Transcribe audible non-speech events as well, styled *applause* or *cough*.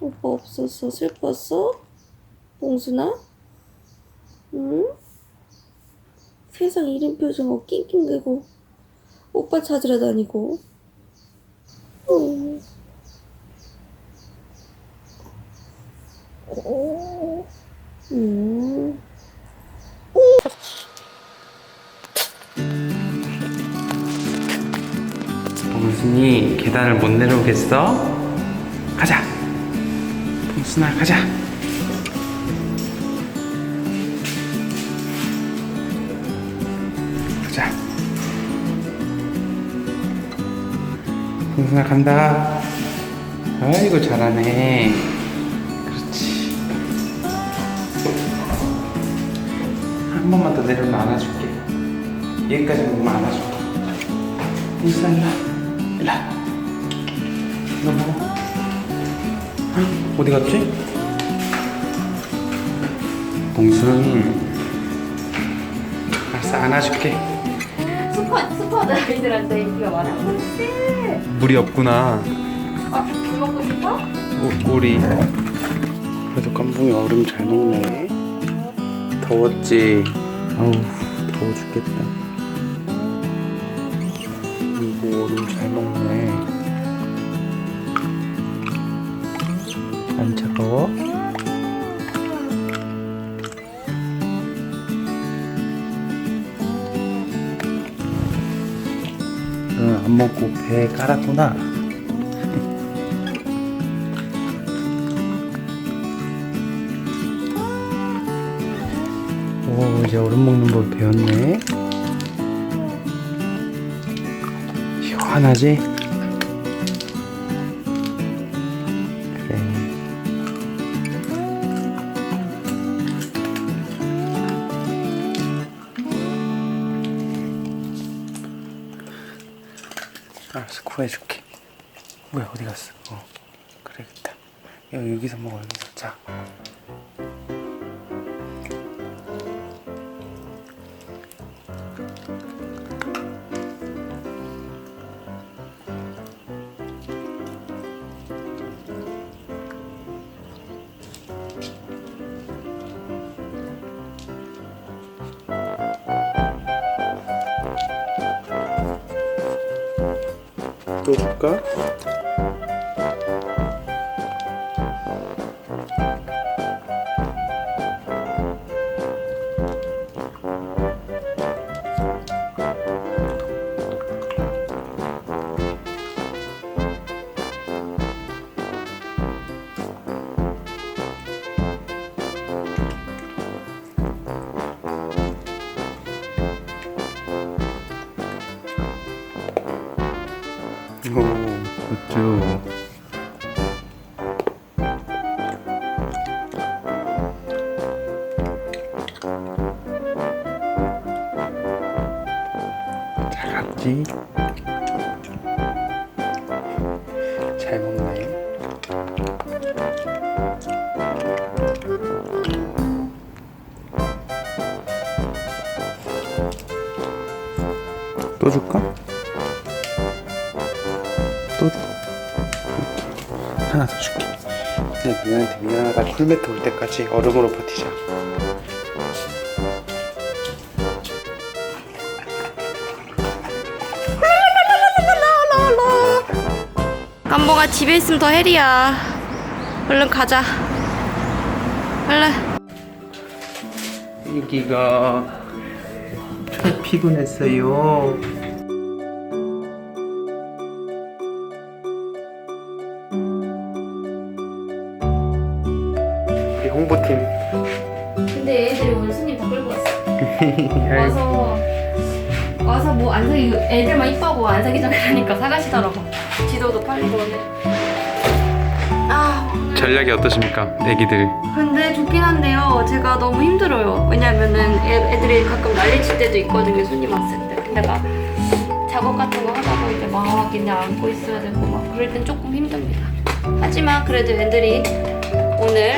오빠 없었어. 슬펐어? 봉순아? 응? 세상 이름 표정하고 낑낑대고 오빠 찾으러 다니고. 봉순이 계단을 못 내려오겠어? 가자. 봉순아 가자. 가자. 봉순아 간다. 아이고 잘하네. 그렇지. 한 번만 더 내려오면 안아줄게. 여기까지 오면 안아줄게. 봉순아 일로 와. 일로 먹어. 응? 어디 갔지? 봉순. 알았어 안아줄게. 스쿼, 스쿼드 아이들한테 인기가 많아. 물이 없구나. 아, 물 먹고 싶어? 오, 우리. 그래도 깜붕이 얼음 잘 먹네. 더웠지? 아우 더워 죽겠다. 이거 얼음 잘 먹네. 안 차가워? 응, 안 먹고 배에 깔았구나. 오, 이제 얼음 먹는 법 배웠네. 시원하지? 알았어, 구해줄게. 뭐야, 어디 갔어? 어, 그래야겠다. 야, 여기서 먹어, 여기서. 자. 또 줄까? 그죠. 잘 갔지? 잘 먹네. 또 줄까? 또 줘. 하나 더 줄게. 그냥 미안한테 미안하다. 쿨매트 올 때까지 얼음으로 버티자. 깜봉아 집에 있으면 더 헬이야. 얼른 가자. 얼른. 여기가 좀 피곤했어요. 홍보팀. 근데 애들이 오늘 손님 다 끌고 왔어. *laughs* 와서 와서 뭐 안 사기 애들만 이뻐하고 안 사기 전에 하니까 사가시더라고. 지도도 팔리고 오늘. 아 오늘 전략이 어떠십니까, 애기들? 근데 좋긴 한데요. 제가 너무 힘들어요. 왜냐면은 애, 애들이 가끔 난리칠 때도 있거든요. 손님 왔을 때. 근데 막 작업 같은 거 하다가 이제 막 그냥 안고 있어야 되고 막 그럴 땐 조금 힘듭니다. 하지만 그래도 애들이 오늘